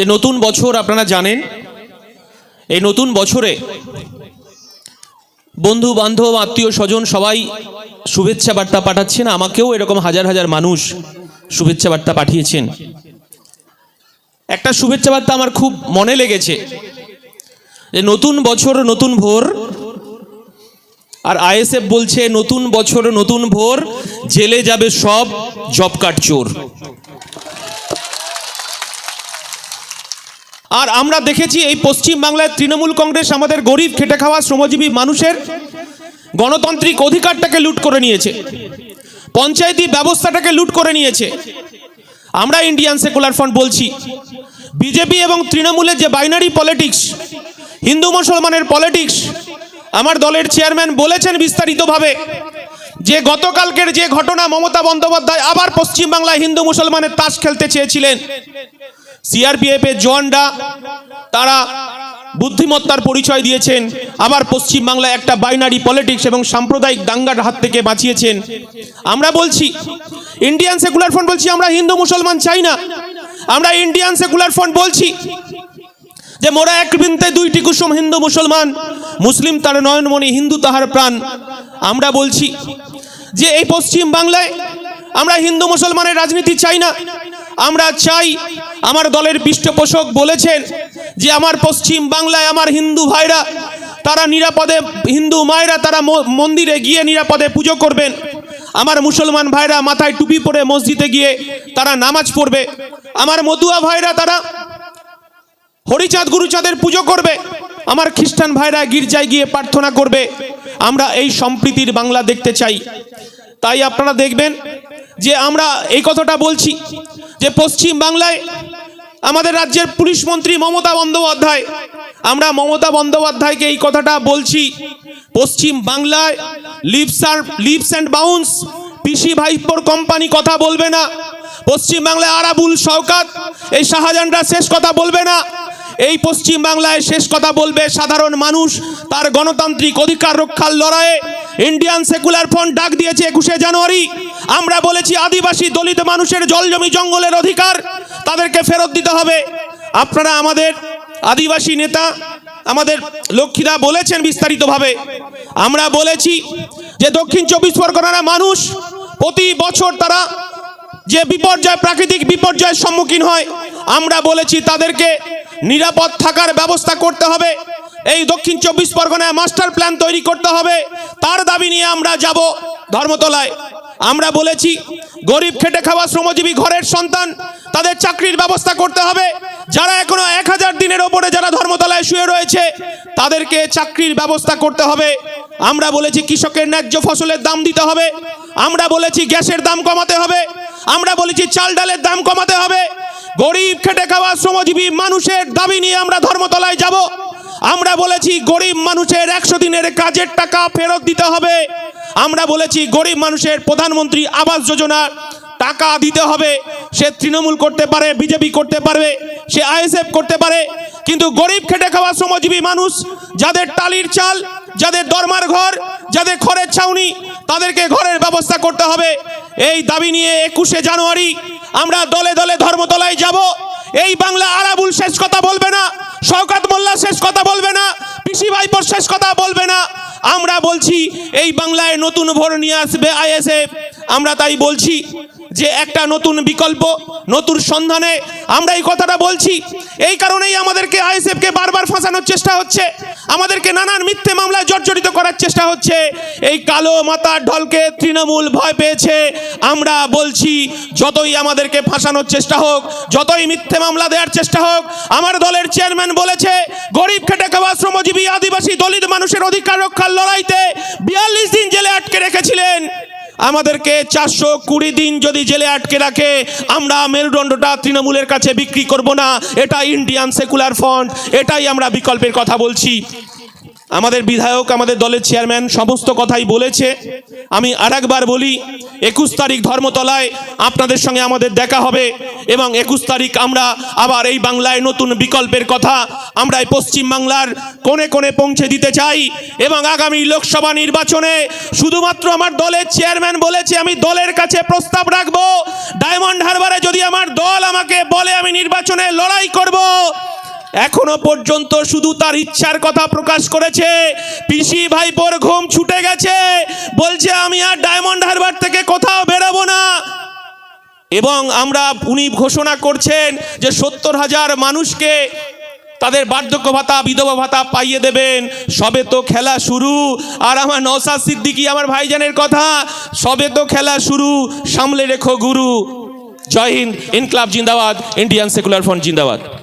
যে নতুন বছর আপনারা জানেন, এই নতুন বছরে বন্ধু বান্ধব আত্মীয় স্বজন সবাই শুভেচ্ছা বার্তা পাঠাচ্ছেন। আমাকেও এরকম হাজার হাজার মানুষ শুভেচ্ছা বার্তা পাঠিয়েছেন। একটা শুভেচ্ছা বার্তা আমার খুব মনে লেগেছে যে নতুন বছর, নতুন ভোর। আর আইএসএফ বলছে, নতুন বছর, নতুন ভোর, জেলে যাবে সব জব কার্ড চোর। আর আমরা দেখেছি এই পশ্চিম বাংলায় তৃণমূল কংগ্রেস আমাদের গরিব খেটে খাওয়া শ্রমজীবী মানুষের গণতান্ত্রিক অধিকারটাকে লুট করে নিয়েছে। পঞ্চায়েতি ব্যবস্থাটাকে লুট করে নিয়েছে। আমরা ইন্ডিয়ান সেকুলার ফ্রন্ট বলছি, বিজেপি এবং তৃণমূলের যে বাইনারি পলিটিক্স, হিন্দু মুসলমানের পলিটিক্স, আমার দলের চেয়ারম্যান বলেছেন বিস্তারিতভাবে যে গতকালকের যে ঘটনা মমতা বন্দ্যোপাধ্যায় আবার পশ্চিমবাংলায় হিন্দু মুসলমানের তাস খেলতে চেয়েছিলেন সিআরপিএফ এর জওয়ানরা, তারা বুদ্ধিমত্তার পরিচয় দিয়েছেন। আবার পশ্চিমবাংলায় একটা বাইনারি পলিটিক্স এবং সাম্প্রদায়িক দাঙ্গার হাত থেকে বাঁচিয়েছেন। আমরা বলছি ইন্ডিয়ান সেকুলার ফ্রন্ট বলছি, আমরা হিন্দু, মুসলমান চাই না। আমরা ইন্ডিয়ান সেকুলার ফ্রন্ট বলছি যে, মোরা এক বৃন্তে দুইটি কুসুম হিন্দু, মুসলমান। মুসলিম তার নয়নমণি, হিন্দু তাহার প্রাণ। আমরা বলছি যে, এই পশ্চিম বাংলায় আমরা হিন্দু, মুসলমানের রাজনীতি চাই না। আমরা চাই আমার দলের পৃষ্ঠপোষক বলেছেন যে আমার পশ্চিম বাংলায় আমার হিন্দু ভাইরা, তারা নিরাপদে, হিন্দু মায়েরা তারা মন্দিরে গিয়ে নিরাপদে পুজো করবেন। আমার মুসলমান ভাইরা মাথায় টুপি পরে মসজিদে গিয়ে তারা নামাজ পড়বে। আমার মতুয়া ভাইরা তারা হরিচাঁদ গুরুচাঁদের পুজো করবে। আমার খ্রিস্টান ভাইরা গির্জায় গিয়ে প্রার্থনা করবে। আমরা এই সম্প্রীতির বাংলা দেখতে চাই। তাই আপনারা দেখবেন যে আমরা এই কথাটা বলছি যে পশ্চিম বাংলায় আমাদের রাজ্যের পুলিশ মন্ত্রী মমতা বন্দ্যোপাধ্যায়। আমরা মমতা বন্দ্যোপাধ্যায়কে এই কথাটা বলছি, পশ্চিম বাংলায় লিপস আর লিপস অ্যান্ড বাউন্স পিসি ভাইপোর কোম্পানি কথা বলবে না, পশ্চিম বাংলায় আরাবুল শওকাত, এই শাহজাহানরা শেষ কথা বলবে না, এই পশ্চিম বাংলায় শেষ কথা বলবে সাধারণ মানুষ, তার গণতান্ত্রিক অধিকার রক্ষার লড়াইয়ে ইন্ডিয়ান সেকুলার ফ্রন্ট ডাক দিয়েছে একুশে জানুয়ারি, আমরা বলেছি আদিবাসী দলিত মানুষের জল জমি জঙ্গলের অধিকার তাদেরকে ফেরত দিতে হবে। আপনারা আমাদের আদিবাসী নেতা, আমাদের লক্ষ্মীদা বলেছেন বিস্তারিতভাবে। আমরা বলেছি যে দক্ষিণ চব্বিশ পরগনার মানুষ প্রতি বছর তারা যে বিপর্যয়, প্রাকৃতিক বিপর্যয়ের সম্মুখীন হয়, আমরা বলেছি তাদেরকে নিরাপদ থাকার ব্যবস্থা করতে হবে। এই দক্ষিণ চব্বিশ পরগনায় মাস্টার প্ল্যান তৈরি করতে হবে। তার দাবি নিয়ে আমরা যাব ধর্মতলায়। আমরা বলেছি, গরিব খেটে খাওয়া শ্রমজীবী ঘরের সন্তান তাদের চাকরির ব্যবস্থা করতে হবে। যারা এখনও এক হাজার দিনের ওপরে যারা ধর্মতলায় শুয়ে রয়েছে, তাদেরকে চাকরির ব্যবস্থা করতে হবে। আমরা বলেছি কৃষকের ন্যায্য ফসলের দাম দিতে হবে। আমরা বলেছি গ্যাসের দাম কমাতে হবে। আমরা বলেছি চাল ডালের দাম কমাতে হবে। গরিব খেটে খাওয়া শ্রমজীবী মানুষের দাবি নিয়ে আমরা ধর্মতলায় যাব। আমরা বলেছি গরিব মানুষের একশো দিনের কাজের টাকা ফেরত দিতে হবে। আমরা বলেছি গরিব মানুষের প্রধানমন্ত্রী আবাস যোজনা টাকা দিতে হবে। সে তৃণমূল করতে পারে, বিজেপি করতে পারবে, সে আইএসএফ করতে পারে। কিন্তু গরিব খেটে খাওয়া শ্রমজীবী মানুষ, যাদের টালির চাল, যাদের দরমার ঘর, যাদের খড়ের ছাউনি, তাদেরকে ঘরের ব্যবস্থা করতে হবে। এই দাবি নিয়ে একুশে জানুয়ারি আমরা দলে দলে ধর্মতলায় যাব। এই বাংলা আরাবুল শেষ কথা বলবে না, শওকাত মোল্লা শেষ কথা বলবে না, পিসি ভাইপোর শেষ কথা বলবে না। আমরা বলছি, এই বাংলায় নতুন ভোর নিয়ে আসবে আইএসএফ। আমরা তাই বলছি যে একটা নতুন বিকল্প, নতুন সন্ধানে আমরা এই কথাটা বলছি। এই কারণেই আমাদেরকে আইএসএফকে বারবার ফাঁসানোর চেষ্টা হচ্ছে। আমাদেরকে নানান মিথ্যে মামলায় জর্জরিত করার চেষ্টা হচ্ছে। এই কালো মাতার ঢলকে তৃণমূল ভয় পেয়েছে। আমরা বলছি, যতই আমাদেরকে ফাঁসানোর চেষ্টা হোক, যতই মিথ্যে মামলা দেওয়ার চেষ্টা হোক, আমার দলের চেয়ারম্যান বলেছে, গরিব খেটে খাওয়া শ্রমজীবী আদিবাসী দলিত মানুষের অধিকার রক্ষার লড়াইতে বিয়াল্লিশ দিন জেলে আটকে রেখেছিলেন। আমাদেরকে চারশো কুড়ি দিন যদি জেলে আটকে রাখে, আমরা মেরুদণ্ডটা তৃণমূলের কাছে বিক্রি করব না। এটা ইন্ডিয়ান সেকুলার ফ্রন্ট এটাই আমরা বিকল্পের কথা বলছি। আমাদের বিধায়ক, আমাদের দলের চেয়ারম্যান সমস্ত কথাই বলেছে। আমি আর বলি একুশ তারিখ ধর্মতলায় আপনাদের সঙ্গে আমাদের দেখা হবে এবং একুশ তারিখ আমরা আবার এই বাংলায় নতুন বিকল্পের কথা আমরা এই পশ্চিম বাংলার কোণে কোণে পৌঁছে দিতে চাই এবং আগামী লোকসভা নির্বাচনে শুধুমাত্র আমার দলের চেয়ারম্যান বলেছে, আমি দলের কাছে প্রস্তাব রাখব। ডায়মন্ড হারবারে যদি আমার দল আমাকে বলে আমি নির্বাচনে লড়াই করব এখনও পর্যন্ত শুধু তার ইচ্ছার কথা প্রকাশ করেছে। পিসি ভাইপোর ঘুম ছুটে গেছে। বলছে, আমি আর ডায়মন্ড হারবার থেকে কোথাও বেরোবো না। এবং আমরা, উনি ঘোষণা করছেন যে সত্তর হাজার মানুষকে তাদের বার্ধক্য ভাতা, বিধবা ভাতা পাইয়ে দেবেন। সবে তো খেলা শুরু। আর আমার নৌসাদ সিদ্দিকি, আমার ভাইজানের কথা, সবে তো খেলা শুরু। সামলে রেখো গুরু। জয় হিন্দ, ইনকলাব জিন্দাবাদ, ইন্ডিয়ান সেকুলার ফ্রন্ট জিন্দাবাদ।